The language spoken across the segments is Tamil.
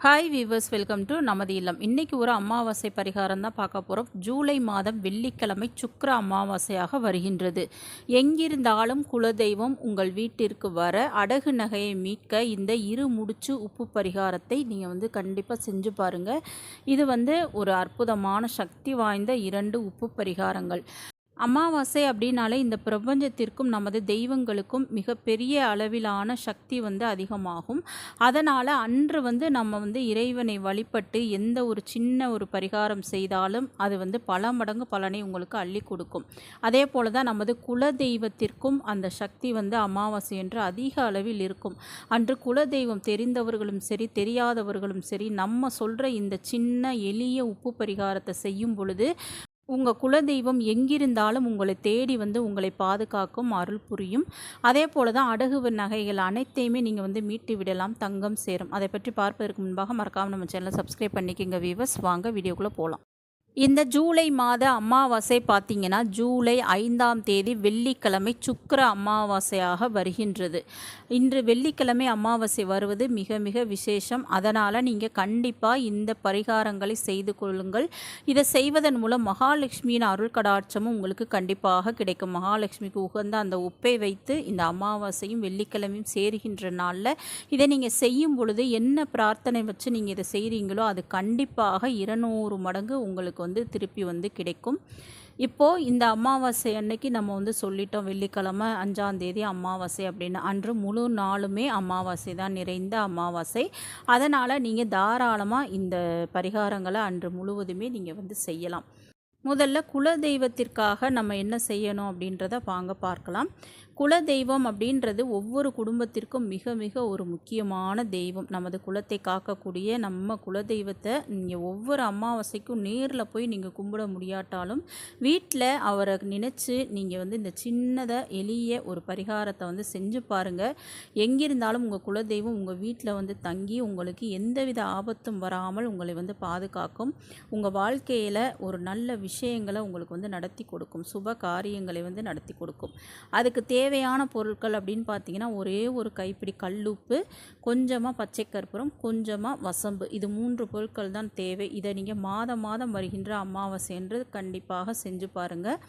ஹாய் வீவர்ஸ் வெல்கம் டு நமது இல்லம். இன்றைக்கி ஒரு அமாவாசை பரிகாரம் தான் பார்க்க போகிறோம் ஜூலை மாதம் வெள்ளிக்கிழமை சுக்கர அமாவாசையாக வருகின்றது. எங்கிருந்தாலும் குலதெய்வம் உங்கள் வீட்டிற்கு வர அடகு நகையை மீட்க இந்த இரு முடிச்சு உப்பு பரிகாரத்தை நீங்கள் வந்து கண்டிப்பாக செஞ்சு பாருங்கள் இது வந்து ஒரு அற்புதமான சக்தி வாய்ந்த இரண்டு உப்பு பரிகாரங்கள். அமாவாசை அப்படின்னாலே இந்த பிரபஞ்சத்திற்கும் நமது தெய்வங்களுக்கும் மிகப்பெரிய அளவிலான சக்தி வந்து அதிகமாகும். அதனால் அன்று வந்து நம்ம வந்து இறைவனை வழிபட்டு எந்த ஒரு சின்ன ஒரு பரிகாரம் செய்தாலும் அது வந்து பல மடங்கு பலனை உங்களுக்கு அள்ளி கொடுக்கும். அதே போல் தான் நமது குல தெய்வத்திற்கும் அந்த சக்தி வந்து அமாவாசை என்று அதிக அளவில் இருக்கும். அன்று குல தெய்வம் தெரிந்தவர்களும் சரி தெரியாதவர்களும் சரி நம்ம சொல்கிற இந்த சின்ன எளிய உப்பு பரிகாரத்தை செய்யும் பொழுது உங்கள் குலதெய்வம் எங்கிருந்தாலும் உங்களை தேடி வந்து உங்களை பாதுகாக்கும் அருள் புரியும். அதே போல் தான் அடகு நகைகள் அனைத்தையுமே நீங்கள் வந்து மீட்டு விடலாம் தங்கம் சேரும். அதை பற்றி பார்ப்பதற்கு முன்பாக மறக்காமல் நம்ம சேனலை சப்ஸ்கிரைப் பண்ணிக்கோங்க வீவர்ஸ் வாங்க வீடியோக்குள்ளே போகலாம் இந்த ஜூலை மாத அமாவாசை பார்த்திங்கன்னா ஜூலை ஐந்தாம் தேதி வெள்ளிக்கிழமை சுக்கர அமாவாசையாக வருகின்றது. இன்று வெள்ளிக்கிழமை அமாவாசை வருவது மிக மிக விசேஷம். அதனால் நீங்கள் கண்டிப்பாக இந்த பரிகாரங்களை செய்து கொள்ளுங்கள். இதை செய்வதன் மூலம் மகாலட்சுமியின் அருள் கடாட்சமும் உங்களுக்கு கண்டிப்பாக கிடைக்கும். மகாலட்சுமிக்கு உகந்த அந்த உப்பை வைத்து இந்த அமாவாசையும் வெள்ளிக்கிழமையும் சேருகின்ற நாளில் இதை நீங்கள் செய்யும் பொழுது என்ன பிரார்த்தனை வச்சு நீங்கள் இதை செய்கிறீங்களோ அது கண்டிப்பாக இருநூறு மடங்கு உங்களுக்கு உங்களுக்கு வந்து திருப்பி வந்து கிடைக்கும். இப்போது இந்த அமாவாசை அன்னைக்கு நம்ம வந்து சொல்லிட்டோம் வெள்ளிக்கிழமை அஞ்சாந்தேதி அமாவாசை அப்படின்னு. அன்று முழு நாளுமே அமாவாசை தான் நிறைந்த அமாவாசை. அதனால் நீங்கள் தாராளமாக இந்த பரிகாரங்களை அன்று முழுவதுமே நீங்கள் வந்து செய்யலாம். முதல்ல குல தெய்வத்திற்காக நம்ம என்ன செய்யணும் அப்படின்றத வாங்க பார்க்கலாம். குல தெய்வம் அப்படின்றது ஒவ்வொரு குடும்பத்திற்கும் மிக மிக ஒரு முக்கியமான தெய்வம். நமது குலத்தை காக்கக்கூடிய நம்ம குல தெய்வத்தை நீங்கள் ஒவ்வொரு அமாவாசைக்கும் நேரில் போய் நீங்கள் கும்பிட முடியாட்டாலும் வீட்டில் அவரை நினச்சி நீங்கள் வந்து இந்த சின்னதை எளிய ஒரு பரிகாரத்தை வந்து செஞ்சு பாருங்கள் எங்கிருந்தாலும் உங்கள் குலதெய்வம் உங்கள் வீட்டில் வந்து தங்கி உங்களுக்கு எந்தவித ஆபத்தும் வராமல் உங்களை வந்து பாதுகாக்கும். உங்கள் வாழ்க்கையில் ஒரு நல்ல விஷயங்களை உங்களுக்கு வந்து நடத்தி கொடுக்கும். சுப காரியங்களை வந்து நடத்தி கொடுக்கும். அதுக்கு தேவை தேவையான பொருட்கள் அப்படின்னு பார்த்தீங்கன்னா ஒரே ஒரு கைப்பிடி கல்லுப்பு கொஞ்சமாக பச்சை கற்பூரம் கொஞ்சமாக வசம்பு. இது மூன்று பொருட்கள் தான் தேவை. இதை நீங்கள் மாதம் மாதம் வருகின்ற அமாவாசை என்று கண்டிப்பாக செஞ்சு பாருங்கள்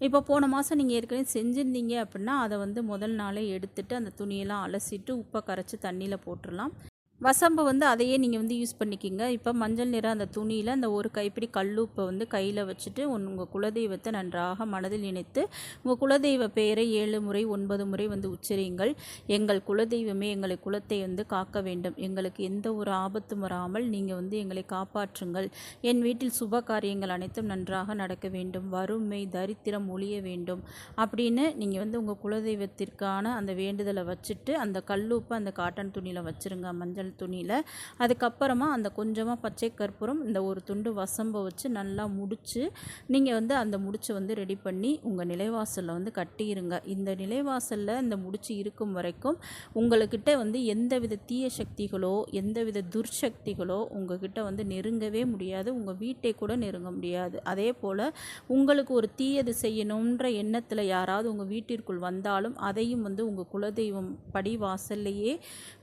இப்போ போன மாதம் நீங்கள் ஏற்கனவே செஞ்சுருந்தீங்க அப்படின்னா அதை வந்து முதல் நாளே எடுத்துட்டு அந்த துணியெல்லாம் அலசிட்டு உப்பை கரைச்சி தண்ணியில் போட்டுடலாம் வசம்பு வந்து அதையே நீங்கள் வந்து யூஸ் பண்ணிக்கிங்க. இப்போ மஞ்சள் நிற அந்த துணியில் அந்த ஒரு கைப்பிடி கல்லுப்பை வந்து கையில் வச்சுட்டு உங்கள் குலதெய்வத்தை நன்றாக மனதில் நினைத்து உங்கள் குலதெய்வ பெயரை ஏழு முறை ஒன்பது முறை வந்து உச்சரியுங்கள். எங்கள் குலதெய்வமே எங்களை குலத்தை வந்து காக்க வேண்டும். எங்களுக்கு எந்த ஒரு ஆபத்தும் வராமல் நீங்கள் வந்து எங்களை காப்பாற்றுங்கள். என் வீட்டில் சுப காரியங்கள் அனைத்தும் நன்றாக நடக்க வேண்டும். வறுமை தரித்திரம் ஒழிய வேண்டும். அப்படின்னு நீங்கள் வந்து உங்கள் குலதெய்வத்திற்கான அந்த வேண்டுதலை வச்சுட்டு அந்த கல்லுப்பை அந்த காட்டன் துணியில் வச்சுருங்க. மஞ்சள் மஞ்சள் துணியில். அதுக்கப்புறமா அந்த கொஞ்சமாக பச்சை கற்பூரம் இந்த ஒரு துண்டு வசம்பை வச்சு நல்லா முடித்து நீங்கள் வந்து அந்த முடிச்சு வந்து ரெடி பண்ணி உங்கள் நிலைவாசலில் வந்து கட்டிடுங்க இந்த நிலைவாசலில் இந்த முடிச்சு இருக்கும் வரைக்கும் உங்கள்கிட்ட வந்து எந்தவித தீய சக்திகளோ எந்தவித துர்சக்திகளோ உங்ககிட்ட வந்து நெருங்கவே முடியாது. உங்கள் வீட்டை கூட நெருங்க முடியாது. அதே போல் உங்களுக்கு ஒரு தீயது செய்யணுன்ற எண்ணத்தில் யாராவது உங்கள் வீட்டிற்குள் வந்தாலும் அதையும் வந்து உங்கள் குலதெய்வம் படி வாசல்லையே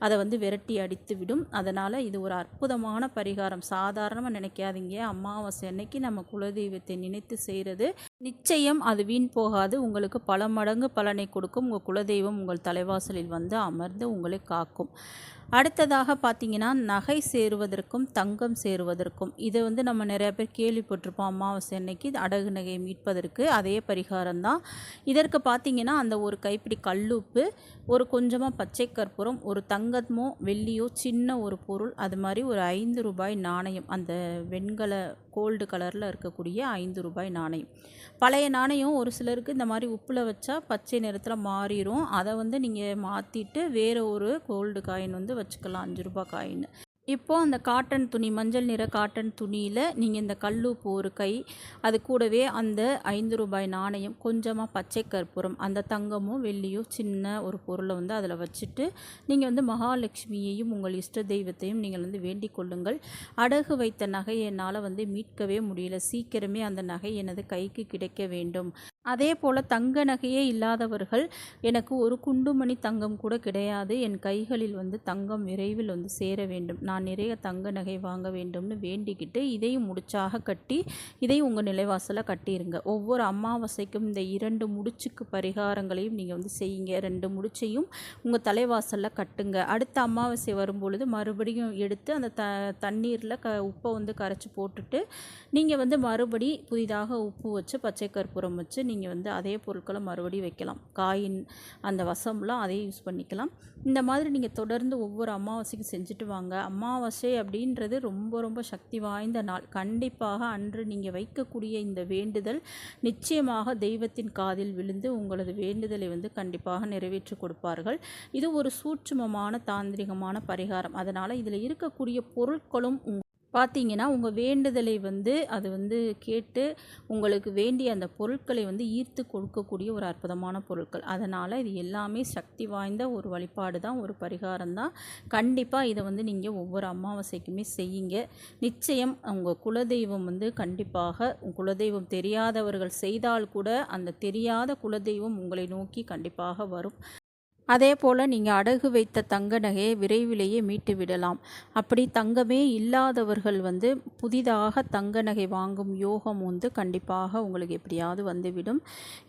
அதை வந்து விரட்டி அடித்து விடும் அதனால் இது ஒரு அற்புதமான பரிகாரம். சாதாரணமாக நினைக்காதீங்க. அமாவாசை அன்னைக்கு நம்ம குலதெய்வத்தை நினைத்து செய்கிறது நிச்சயம் அது வீண் போகாது. உங்களுக்கு பல மடங்கு பலனை கொடுக்கும். உங்கள் குலதெய்வம் உங்கள் தலைவாசலில் வந்து அமர்ந்து உங்களை காக்கும். அடுத்ததாக பார்த்தீங்கன்னா நகை சேருவதற்கும் தங்கம் சேருவதற்கும். இதை வந்து நம்ம நிறைய பேர் கேள்விப்பட்டிருப்போம் அமாவாசை அன்னைக்கு. அடகு நகையை மீட்பதற்கு அதே பரிகாரம் தான் இதற்கு பார்த்தீங்கன்னா அந்த ஒரு கைப்பிடி கல்லுப்பு ஒரு கொஞ்சமாக பச்சை கற்பூரம் ஒரு தங்கமோ வெள்ளியோ சின்ன ஒரு பொருள் அது மாதிரி ஒரு ஐந்து ரூபாய் நாணயம் அந்த வெண்கல கோல்டு கலரில் இருக்கக்கூடிய ஐந்து ரூபாய் நாணயம் பழைய நாணயம் ஒரு சிலருக்கு இந்த மாதிரி உப்பில் வச்சா பச்சை நிறத்தில் மாறிடும் அதை வந்து நீங்கள் மாற்றிட்டு வேறு ஒரு கோல்டு காயின் வந்து வச்சுக்கலாம். அஞ்சு ரூபாய் காயின் இப்போது அந்த காட்டன் துணி மஞ்சள் நிற காட்டன் துணியில் நீங்கள் இந்த கல்லுப்பு ஒரு கை அது கூடவே அந்த ஐந்து ரூபாய் நாணயம் கொஞ்சமாக பச்சை கற்பூரம் அந்த தங்கமும் வெள்ளியும் சின்ன ஒரு பொருளை வந்து அதில் வச்சுட்டு நீங்கள் வந்து மகாலட்சுமியையும் உங்கள் இஷ்ட தெய்வத்தையும் நீங்கள் வந்து வேண்டிக் கொள்ளுங்கள். அடகு வைத்த நகை என்னால் வந்து மீட்கவே முடியல. சீக்கிரமே அந்த நகை எனது கைக்கு கிடைக்க வேண்டும். அதே போல் தங்க நகையே இல்லாதவர்கள் எனக்கு ஒரு குண்டுமணி தங்கம் கூட கிடையாது. என் கைகளில் வந்து தங்கம் விரைவில் வந்து சேர வேண்டும். நான் நிறைய தங்க நகை வாங்க வேண்டும்னு வேண்டிக்கிட்டு இதையும் முடிச்சாக கட்டி இதையும் உங்கள் நிலைவாசலில் கட்டிடுங்க ஒவ்வொரு அமாவாசைக்கும் இந்த இரண்டு முடிச்சுக்கு பரிகாரங்களையும் நீங்கள் வந்து செய்யுங்க. ரெண்டு முடிச்சையும் உங்கள் தலைவாசலில் கட்டுங்க. அடுத்த அமாவாசை வரும்பொழுது மறுபடியும் எடுத்து அந்த த தண்ணீரில் க உப்பை வந்து கரைச்சி போட்டுட்டு நீங்கள் வந்து மறுபடி புதிதாக உப்பு வச்சு பச்சை கற்பூரம் வச்சு நீங்கள் வந்து அதே பொருட்களை மறுபடியும் வைக்கலாம். காயின் அந்த வசம்லாம் அதே யூஸ் பண்ணிக்கலாம். இந்த மாதிரி நீங்கள் தொடர்ந்து ஒவ்வொரு அமாவாசைக்கும் செஞ்சுட்டு வாங்க. அமாவாசை அப்படின்றது ரொம்ப ரொம்ப சக்தி வாய்ந்த நாள். கண்டிப்பாக அன்று நீங்கள் வைக்கக்கூடிய இந்த வேண்டுதல் நிச்சயமாக தெய்வத்தின் காதில் விழுந்து உங்களது வேண்டுதலை வந்து கண்டிப்பாக நிறைவேற்றி கொடுப்பார்கள். இது ஒரு சூட்சுமமான தாந்திரிகமான பரிகாரம். அதனால் இதில் இருக்கக்கூடிய பொருட்களும் பார்த்தீங்கன்னா உங்கள் வேண்டுதலை வந்து அது வந்து கேட்டு உங்களுக்கு வேண்டிய அந்த பொருட்களை வந்து ஈர்த்து கொடுக்கக்கூடிய ஒரு அற்புதமான பொருட்கள். அதனால் இது எல்லாமே சக்தி வாய்ந்த ஒரு வழிபாடு தான் ஒரு பரிகாரம் தான். கண்டிப்பாக இதை வந்து நீங்கள் ஒவ்வொரு அமாவாசைக்குமே செய்யுங்க. நிச்சயம் உங்கள் குலதெய்வம் வந்து கண்டிப்பாக குலதெய்வம் தெரியாதவர்கள் செய்தால் கூட அந்த தெரியாத குலதெய்வம் உங்களை நோக்கி கண்டிப்பாக வரும். அதே போல் நீங்கள் அடகு வைத்த தங்க நகையை விரைவிலேயே மீட்டு விடலாம். அப்படி தங்கமே இல்லாதவர்கள் வந்து புதிதாக தங்க நகை வாங்கும் யோகம் வந்து கண்டிப்பாக உங்களுக்கு எப்படியாவது வந்துவிடும்.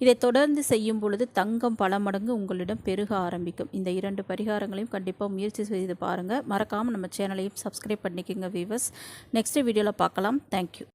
இதை தொடர்ந்து செய்யும் பொழுது தங்கம் பல மடங்கு உங்களிடம் பெருக ஆரம்பிக்கும். இந்த இரண்டு பரிகாரங்களையும் கண்டிப்பாக முயற்சி செய்து பாருங்கள் மறக்காமல் நம்ம சேனலையும் சப்ஸ்கிரைப் பண்ணிக்கோங்க வீவர்ஸ் நெக்ஸ்ட் வீடியோவில் பார்க்கலாம். தேங்க்யூ